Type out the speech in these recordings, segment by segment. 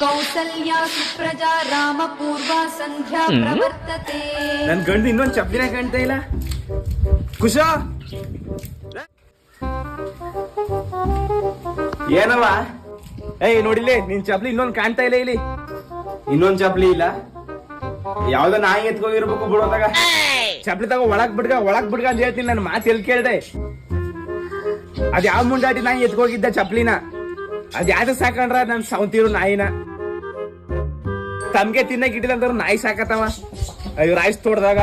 ಕೌಸಲ್ಯಾ ಸುಪ್ರಜಾ ರಾಮ ಪೂರ್ವ ಸಂಧ್ಯಾ ಪ್ರವರ್ತತೆ. ನನ್ ಗಂಡು ಇನ್ನೊಂದ್ ಚಪ್ಪಿನ ಕಾಣ್ತಾ ಇಲ್ಲ. ಕುಶ! ಏನವ ಏಯ್ ನೋಡಿಲಿ ನಿನ್ ಚಪ್ಲಿ ಇನ್ನೊಂದ್ ಕಾಣ್ತಾ ಇಲ್ಲ ಇಲ್ಲಿ. ಇನ್ನೊಂದ್ ಚಪ್ಲಿ ಇಲ್ಲ? ಯಾವ್ದೋ ನಾಯಿ ಎತ್ಕೋಗಿರ್ಬೇಕು ಬಿಡೋದಾಗ ಚಪ್ಲಿ ತಗೋ ಒಳಗ್ ಬಿಡ್ಗ ಒಳಗ್ ಬಿಡ್ಗ ಅಂತ ಹೇಳ್ತೀನಿ ನನ್ನ ಮಾತು ಎಲ್ ಕೇಳ್ದೆ. ಅದ್ ಯಾವ ಮುಂಡಾಟಿ ನಾಯಿ ಎತ್ಕೋಗಿದ್ದ ಚಪ್ಲಿನ ಅದ್ ಯಾವ್ದು ಸಾಕಂಡ್ರ ನನ್ ಸೌಂತಿರು ನಾಯಿನ. ತಮ್ಗೆ ತಿನ್ನಕ್ ಇಟ್ಟಿಲ್ಲ ನಾಯಿ ಸಾಕತ್ತವ. ಅಯ್ಯೋ ರಾಯ್ಸ್ ತೋಡ್ದಾಗ.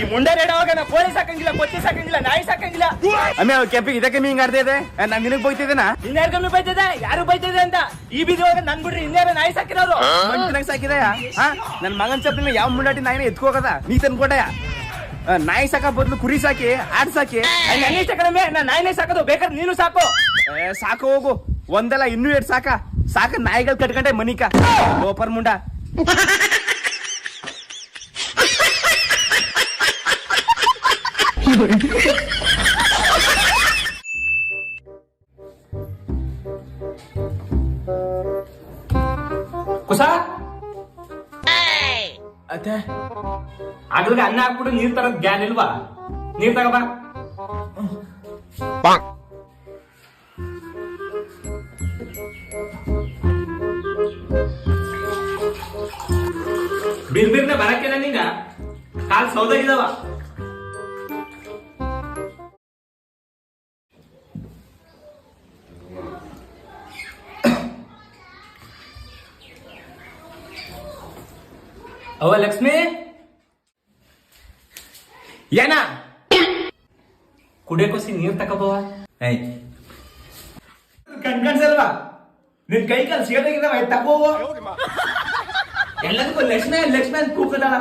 ಈ ಮುಂಡೆ ರೇಡವಾಗ ನಾ ಕೋಳಿ ಸಾಕಂಗಿಲ್ಲ ಕೊಚ್ಚಿ ಸಾಕಂಗಿಲ್ಲ ನಾಯಿ ಸಾಕಂಗಿಲ್ಲ. ಅಮ್ಮ ಕೆಂಪಿಗೆ ಇದಕ್ಕೆ ಹಿಂಗ್ ಆಡ್ತಾ ಇದೆ. ನಾನ್ ನಿನಗ್ ಬೈತಿದ್ದೇನಾ? ಇನ್ಯಾರ್ಗಮ್ಮಿ ಬೈತಿದೆ ಯಾರು ಬೈತಿದೆ ಅಂತ? ಈ ಬೀದಿ ಹೋಗ ನನ್ ಬಿಡ್ರಿ ಇನ್ಯಾರ ನಾಯಿ ಸಾಕಿರೋರು? ಮಂಚಿನಾಗ ಸಾಕಿದಯ? ನನ್ ಮಗನ್ ಚಪ್ಪಿನ ಯಾವ ಮುಂಡಾಟಿ ನಾಯಿನ ಎತ್ಕೋಗದ ನೀ ತಂದ್ಕೊಟ್ಟಯ ನಾಯಿ ಸಾಕ ಬದ್ಲು ಕುರಿ ಸಾಕಿ ಆಡ್ ಸಾಕಿ. ನಾಯಿ ಸಾಕಣಮೆ ನಾ ನಾಯಿನೇ ಸಾಕೋದು ಬೇಕಾದ್ರೆ ನೀನು ಸಾಕು. ಏ, ಸಾಕು ಹೋಗು. ಒಂದಲ್ಲ ಇನ್ನೂ ಎರಡು ಸಾಕ. ಸಾಕ ನಾಯಿಗಳು ಕಟ್ಕೊಂಡೆ ಮನಿಕ. ಲೋಪರ್ ಮುಂಡ. ಕುಸ? ಅತ್ತೆ ಅನ್ನ ಹಾಕ್ಬಿಟ್ಟು ನೀರ್ ತರದ್ ಗ್ಯಾನ್ ಇಲ್ವಾ? ನೀರ್ ತಗೋಬಾ ಬಿರ್ ಬಿರ್ನೆ ಬರಕ್ಕಿಲ್ಲ ನಿಂಗ? ಕಾಲ್ ಸೌದಾಗಿದಾವ. ಅವ ಲಕ್ಷ್ಮಿ? ಏನ? ಕುಡಿಯಕೋಸಿ ನೀರ್ ತಕಬವ ಕಣ್ ಕಣ್ಸಲ್ವಾ? ನಿನ್ ಕೈ ಕಾಲು ಸೇದಾಗಿದಾವ ತಗೋವ ಎಲ್ಲದಕ್ಕೂ ಲಕ್ಷ್ಮಿ ಲಕ್ಷ್ಮಿ ಅಂತ ಕೂಕದಾಳ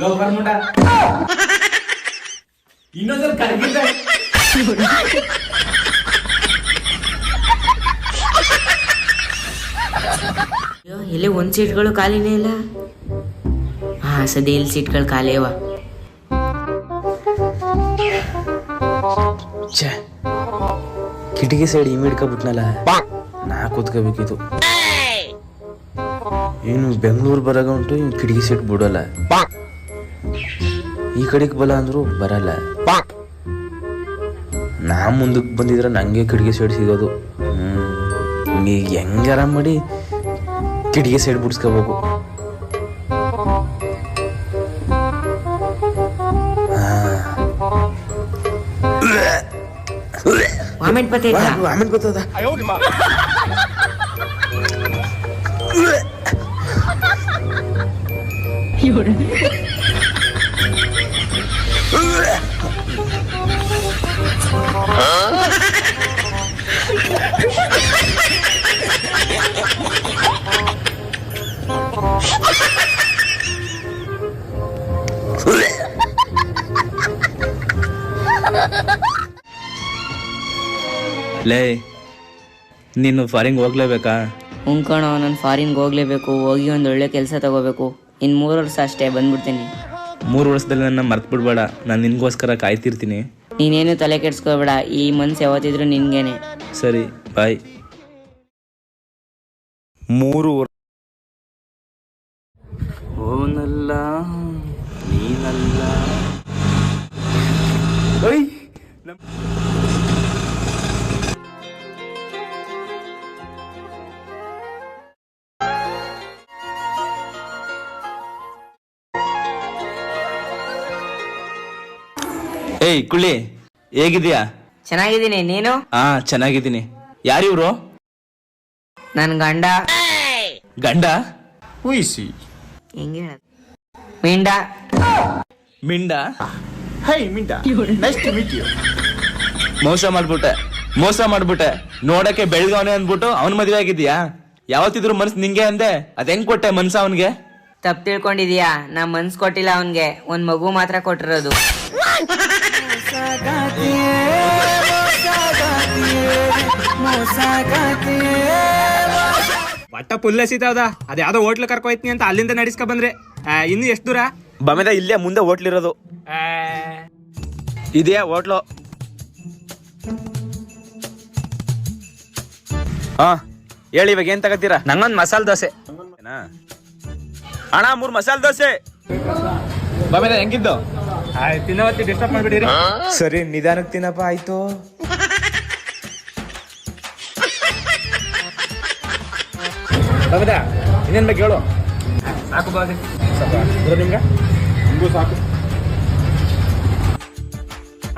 ಲೋ ಬರ್ಮುಂಡ ಇನ್ನೊಂದ್ಸಲ ಕರ್ಗಿದ್ದ. ಇಲ್ಲಿ ಒಂದ್ ಸೀಟ್ಗಳು ಖಾಲಿನೇ ಇಲ್ಲ? ಹಾ ಸದ್ಯ ಇಲ್ಲಿ ಸೀಟ್ಗಳು ಖಾಲಿ ಅವ. ಛೇ ಕಿಟಕಿ ಸೈಡ್ ಇಮ್ ಹಿಡ್ಕೊಬಿಟ್ನಲ್ಲ ನಾ ಕೂತ್ಕೋಬೇಕಿತ್ತು. ಏನು ಬೆಂಗಳೂರು ಬರಾಗ ಉಂಟು ಇವ್ನು ಕಿಟಕಿ ಸೈಡ್ ಬಿಡಲ್ಲ. ಈ ಕಡೆಗೆ ಬಲ ಅಂದ್ರು ಬರಲ್ಲ. ನಾ ಮುಂದಕ್ಕೆ ಬಂದಿದ್ರೆ ನಂಗೆ ಕಿಟಕಿ ಸೈಡ್ ಸಿಗೋದು. ಹ್ಮ್ ನೀ ಹೆಂಗಾರ ಮಾಡಿ ಕಿಟಕಿ ಸೈಡ್ ಬಿಡಿಸ್ಕೋಬೇಕು. ವಾಮಿಟ್ ಬರ್ತೈತಾ ಆಮೇಲೆ ಗೊತ್ತದ ಲೇ ನೀನು ಫಾರಿನ್ಗೆ ಹೋಗ್ಲೇಬೇಕಾ? ಉಂಕಣ ನಾನು ಫಾರಿನ್ಗೆ ಹೋಗ್ಲೇಬೇಕು ಹೋಗಿ ಒಂದು ಒಳ್ಳೆ ಕೆಲಸ ತಗೋಬೇಕು. ಇನ್ನು ಮೂರು ವರ್ಷ ಅಷ್ಟೇ ಬಂದ್ಬಿಡ್ತೀನಿ. ಮೂರು ವರ್ಷದಲ್ಲಿ ನನ್ನ ಮರ್ತು ಬಿಡ್ಬೇಡ ನಾನು ನಿನಗೋಸ್ಕರ ಕಾಯ್ತಿರ್ತೀನಿ. ನೀನೇನು ತಲೆ ಕೆಡ್ಸ್ಕೋಬೇಡ ಈ ಮನ್ಸು ಯಾವತ್ತಿದ್ರು ನಿನ್ಗೇನೆ. ಸರಿ ಬಾಯ್. ಮೂರು ವರ್- ಓನಲ್ಲ ನೀನಲ್ಲ. ಏಯ್ ಕುಳ್ಳಿ ಹೇಗಿದ್ಯಾ ಚೆನ್ನಾಗಿದ್ದೀನಿ ನೀನು? ಹಾ ಚೆನ್ನಾಗಿದ್ದೀನಿ. ಯಾರಿವ್ರು? ನನ್ ಗಂಡ. ಗಂಡ? ಉಯಿಸಿ ಹೆಂಗ ಮಿಂಡ. ಮಿಂಡ? ಹೈ ಮಿಂಟ ನೈಸ್ ಮೀಟ್ ಯು ಮೋಸ ಮಾಡ್ಬಿಟ್ಟೆ ಮೋಸ ಮಾಡ್ಬಿಟ್ಟೆ. ನೋಡಕ್ಕೆ ಬೆಳ್ಗವನೆ ಅಂದ್ಬಿಟ್ಟು ಅವನ್ ಮದ್ವೆ ಆಗಿದ್ಯಾ ಯಾವತ್ತಿದ್ರು ಮನ್ಸ್ ನಿಂಗೆ ಅಂದೆ? ಅದ್ ಹೆಂಗ್ ಕೊಟ್ಟೆ ಮನ್ಸ ಅವನ್ಗೆ? ತಪ್ಪು ತಿಳ್ಕೊಂಡಿದ್ಯಾ? ನಾ ಮನ್ಸ್ ಕೊಟ್ಟಿಲ್ಲ ಅವನ್ಗೆ. ಒಂದ್ ಮಗು ಮಾತ್ರ ಕೊಟ್ಟಿರೋದು. ಒಟ್ಟ ಪುಲ್ಲ ಸೀತಾವ್ದ ಅದ್ಯಾವ್ದೋ ಹೋಟ್ಲ್ ಕರ್ಕೊಯ್ತೀನಿ ಅಂತ ಅಲ್ಲಿಂದ ನಡೆಸ್ಕೊ ಬಂದ್ರೆ. ಆ, ಇನ್ನು ಎಷ್ಟು ದೂರ? ಬಮೆದ ಇಲ್ಲೇ ಮುಂದೆ ಹೋಟ್ಲಿರೋದು ಇರೋದು. ಇದೆಯಾ ಹೋಟ್ಲು. ಹಾ ಹೇಳಿ ಇವಾಗ ಏನ್ ತಗತ್ತೀರಾ ನಂಗೊಂದ್ ಮಸಾಲ ದೋಸೆ. ಏನಾ? ಅಣ್ಣ ಮೂರ್ ಮಸಾಲ ದೋಸೆ. ಬಮೆದ ಹೆಂಗಿದ್ದು? ತಿನ್ನವತ್ತಿ ಡಿಸ್ಟರ್ಬ್ ಮಾಡ್ಬಿಡಿರಿ ಸರಿ ನಿಧಾನಕ್ಕೆ ತಿನ್ನಪ್ಪ ಆಯ್ತು. ಇನ್ನೇನ್ ಬೇಕು ಹೇಳು. ಸಾಕು ಬಾಗಿ ನಿಮ್ಗೆ. ನಿಮ್ಗೂ ಸಾಕು.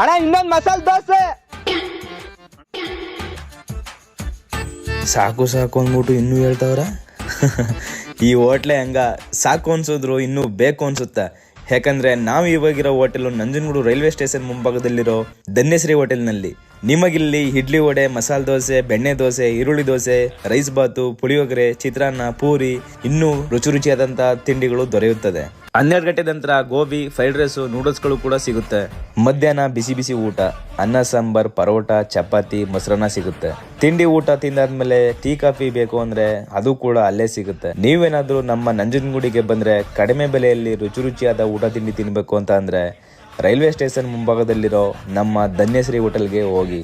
ಅಣ್ಣ ಇನ್ನೊಂದ್ ಮಸಾಲ ದೋಸೆ. ಸಾಕು ಸಾಕು ಅಂದ್ಬಿಟ್ಟು ಇನ್ನೂ ಹೇಳ್ತಾವ್ರ? ಈ ಹೋಟ್ಲೆ ಹಂಗ. ಸಾಕು ಅನ್ಸಿದ್ರು ಇನ್ನೂ ಬೇಕು ಅನ್ಸುತ್ತೆ. ಯಾಕಂದ್ರೆ ನಾವು ಇವಾಗಿರೋ ಹೋಟೆಲ್ ನಂಜನಗೂಡು ರೈಲ್ವೆ ಸ್ಟೇಷನ್ ಮುಂಭಾಗದಲ್ಲಿರೋ ಧನ್ಯಶ್ರೀ ಹೋಟೆಲ್ನಲ್ಲಿ ನಿಮಗಿಲ್ಲಿ ಇಡ್ಲಿ ವಡೆ, ಮಸಾಲೆ ದೋಸೆ, ಬೆಣ್ಣೆ ದೋಸೆ, ಈರುಳ್ಳಿ ದೋಸೆ, ರೈಸ್ ಬಾತು, ಪುಳಿಯೋಗರೆ, ಚಿತ್ರಾನ್ನ, ಪೂರಿ, ಇನ್ನೂ ರುಚಿ ರುಚಿಯಾದಂತಹ ತಿಂಡಿಗಳು ದೊರೆಯುತ್ತದೆ. ಹನ್ನೆರಡು ಗಂಟೆ ನಂತರ ಗೋಬಿ, ಫ್ರೈಡ್ ರೈಸು, ನೂಡಲ್ಸ್ಗಳು ಕೂಡ ಸಿಗುತ್ತೆ. ಮಧ್ಯಾಹ್ನ ಬಿಸಿ ಬಿಸಿ ಊಟ, ಅನ್ನ, ಸಾಂಬಾರ್, ಪರೋಟ, ಚಪಾತಿ, ಮೊಸರನ್ನ ಸಿಗುತ್ತೆ. ತಿಂಡಿ ಊಟ ತಿಂದಾದ್ಮೇಲೆ ಟೀ, ಕಾಫಿ ಬೇಕು ಅಂದ್ರೆ ಅದು ಕೂಡ ಅಲ್ಲೇ ಸಿಗುತ್ತೆ. ನೀವೇನಾದ್ರೂ ನಮ್ಮ ನಂಜನಗೂಡಿಗೆ ಬಂದ್ರೆ ಕಡಿಮೆ ಬೆಲೆಯಲ್ಲಿ ರುಚಿ ರುಚಿಯಾದ ಊಟ ತಿಂಡಿ ತಿನ್ಬೇಕು ಅಂತ ಅಂದ್ರೆ ರೈಲ್ವೆ ಸ್ಟೇಷನ್ ಮುಂಭಾಗದಲ್ಲಿರೋ ನಮ್ಮ ಧನ್ಯಶ್ರೀ ಹೋಟೆಲ್ಗೆ ಹೋಗಿ.